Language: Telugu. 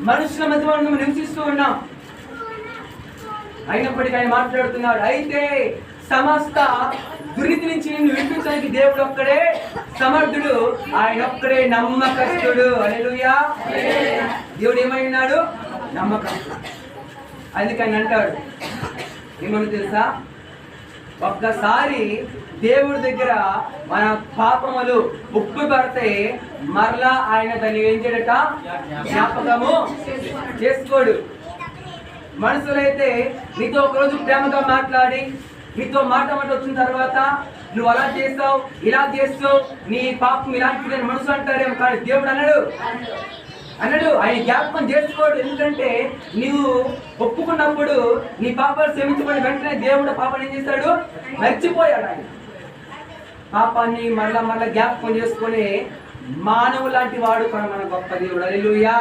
మనుషుల మధ్య మనం నివసిస్తూ ఉన్నాం. అయినప్పటికీ ఆయన మాట్లాడుతున్నాడు అయితే సమస్త దురితి నుంచి నిన్ను విడిపించడానికి దేవుడు ఒక్కడే సమర్థుడు ఆయన ఒక్కడే నమ్మకస్తుడు. అలెలుయా దేవుడు ఏమైనాడు నమ్మకం అందుకని అంటాడు ఏమని తెలుసా? ఒక్కసారి దేవుడి దగ్గర మన పాపములు ఉప్పు పడితే మరలా ఆయన దాన్ని ఏం చేయడట జ్ఞాపకము చేసుకోడు. మనుషులైతే నీతో ఒకరోజు ప్రేమగా మాట్లాడి నీతో మాట మాట వచ్చిన తర్వాత నువ్వు అలా చేస్తావు ఇలా చేస్తావు నీ పాపం ఇలాంటిది మనసు అంటారేమో కానీ దేవుడు అన్నాడు అన్నాడు ఆయన జ్ఞాపకం చేసుకోడు. ఎందుకంటే నీవు ఒప్పుకున్నప్పుడు నీ పాపాలు క్షమించబడి వెంటనే దేవుడు పాపాన్ని ఏం చేస్తాడు? మర్చిపోయాడు ఆయన. పాపాన్ని మరలా మరలా జ్ఞాపకం చేసుకొని మానవు లాంటి వాడు మన గొప్ప దేవుడు. అల్లుయా